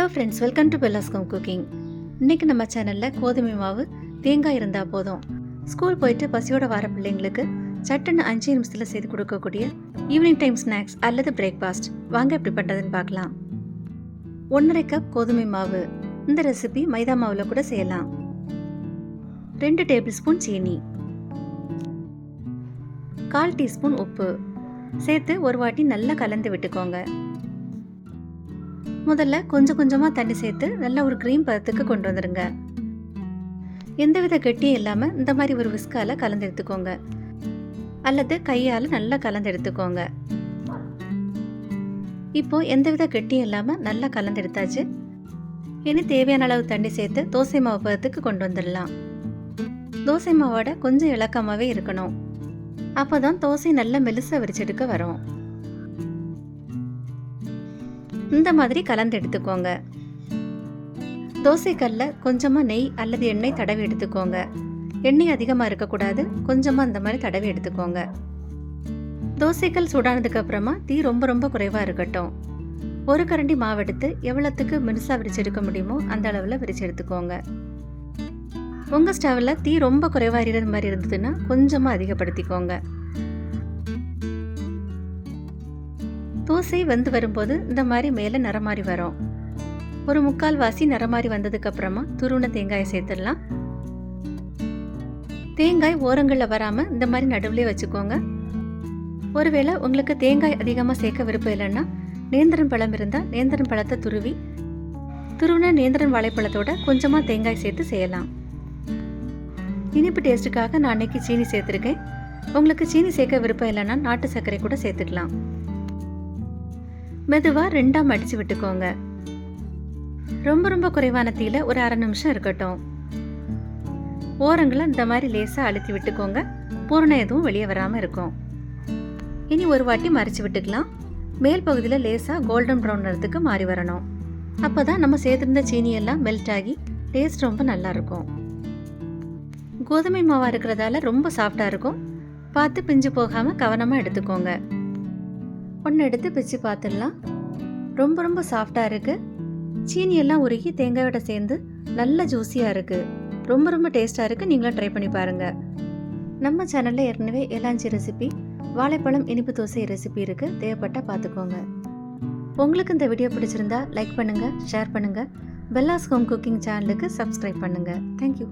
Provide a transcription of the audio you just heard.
Hello friends welcome to பெல்லாஸ்கம் cooking இன்னைக்கு நம்ம சேனலில் கோதுமை மாவு தேங்காய் இருந்தால் போதும். ஸ்கூல் போயிட்டு பசியோட வர பிள்ளைங்களுக்கு சட்டுன்னு அஞ்சு நிமிஷத்தில் செய்து கொடுக்கக்கூடிய ஈவினிங் டைம் ஸ்நாக்ஸ் அல்லது பிரேக்ஃபாஸ்ட் வாங்க எப்படி பண்ணுறதுன்னு பார்க்கலாம். ஒன்றரை கப் கோதுமை மாவு. இந்த ரெசிபி மைதா மாவில் கூட செய்யலாம். ரெண்டு டேபிள் ஸ்பூன் சீனி. கால் டீஸ்பூன் உப்பு. சேர்த்து ஒரு வாட்டி நல்லா கலந்து விட்டுக்கோங்க. முதல்ல கொஞ்சம் கொஞ்சமாக தண்ணி சேர்த்து நல்லா ஒரு க்ரீம் பதத்துக்கு கொண்டு வந்துடுங்க எந்தவித கெட்டியும் இல்லாமல் இந்த மாதிரி ஒரு விஸ்கால கலந்து எடுத்துக்கோங்க. அல்லது கையால் நல்லா கலந்து எடுத்துக்கோங்க. இப்போ எந்தவித கெட்டியும் இல்லாமல் நல்லா கலந்து எடுத்தாச்சு. இனி தேவையான அளவு தண்ணி சேர்த்து தோசை மாவு பதத்துக்கு கொண்டு வந்துடலாம். தோசை மாவோட கொஞ்சம் இலக்கமாகவே இருக்கணும். அப்போ தான் தோசை நல்லா மெலுசாக விரிச்செடுக்க வரும். இந்த மாதிரி கலந்து எடுத்துக்கோங்க. தோசைக்கல்ல கொஞ்சமாக நெய் அல்லது எண்ணெய் தடவி எடுத்துக்கோங்க. எண்ணெய் அதிகமாக இருக்கக்கூடாது. கொஞ்சமாக இந்த மாதிரி தடவி எடுத்துக்கோங்க. தோசைக்கல் சூடானதுக்கு அப்புறமா தீ ரொம்ப ரொம்ப குறைவாக இருக்கட்டும். ஒரு கரண்டி மாவு எடுத்து எவ்வளோத்துக்கு மினுசாக விரிச்செடுக்க முடியுமோ அந்த அளவில் விரிச்சு எடுத்துக்கோங்க உங்கள் ஸ்டவ்வில் தீ ரொம்ப குறைவாக இருக்கிற மாதிரி இருந்ததுன்னா கொஞ்சமாக அதிகப்படுத்திக்கோங்க. தோசை வந்து வரும்போது இந்த மாதிரி மேலே நிறமாறி வரும். ஒரு முக்கால் வாசி நிறமாறி வந்ததுக்கு அப்புறமா தேங்காயை சேர்த்துடலாம். தேங்காய் ஓரங்களில் வராமல் இந்த மாதிரி நடுவில் வச்சுக்கோங்க. ஒருவேளை உங்களுக்கு தேங்காய் அதிகமாக சேர்க்க விருப்பம் இல்லைன்னா நேந்திரன் பழம் இருந்தால் நேந்திரன் பழத்தை துருவி துருவின நேந்திரன் வாழைப்பழத்தோட கொஞ்சமாக தேங்காய் சேர்த்து செய்யலாம். இனிப்பு டேஸ்ட்டுக்காக நான் அன்னைக்கு சீனி சேர்த்துருக்கேன். உங்களுக்கு சீனி சேர்க்க விருப்பம் இல்லைன்னா நாட்டு சர்க்கரை கூட சேர்த்துக்கலாம். மெதுவாக ரெண்டாக மடித்து விட்டுக்கோங்க. ரொம்ப ரொம்ப குறைவான தீயில ஒரு அரை நிமிஷம் இருக்கட்டும். ஓரங்களை இந்த மாதிரி லேசாக அழுத்தி விட்டுக்கோங்க. பூரணம் எதுவும் வெளியே வராமல் இருக்கும். இனி ஒரு வாட்டி மறைச்சி விட்டுக்கலாம். மேல் பகுதியில் லேசாக கோல்டன் ப்ரௌன் நிறத்துக்கு மாறி வரணும். அப்போ தான் நம்ம சேர்த்துருந்த சீனி எல்லாம் மெல்ட் ஆகி டேஸ்ட் ரொம்ப நல்லா இருக்கும். கோதுமை மாவாக இருக்கிறதால ரொம்ப சாஃப்டாக இருக்கும். பார்த்து பிஞ்சு போகாமல் கவனமாக எடுத்துக்கோங்க. ஒன்று எடுத்து பிச்சு பார்த்துடலாம் ரொம்ப ரொம்ப சாஃப்டாக இருக்குது சீனி எல்லாம் உருகி தேங்காயோட சேர்ந்து நல்ல ஜூஸியாக இருக்குது ரொம்ப ரொம்ப டேஸ்ட்டாக இருக்குது நீங்களும் ட்ரை பண்ணி பாருங்கள் நம்ம சேனலில் ஏற்கனவே எலாஞ்சி ரெசிபி வாழைப்பழம் இனிப்பு தோசை ரெசிபி இருக்குது தேவைப்பட்டால் பார்த்துக்கோங்க உங்களுக்கு இந்த வீடியோ பிடிச்சிருந்தா லைக் பண்ணுங்கள் ஷேர் பண்ணுங்கள் பெல்லாஸ் ஹோம் குக்கிங் சேனலுக்கு சப்ஸ்கிரைப் பண்ணுங்கள் தேங்க்யூ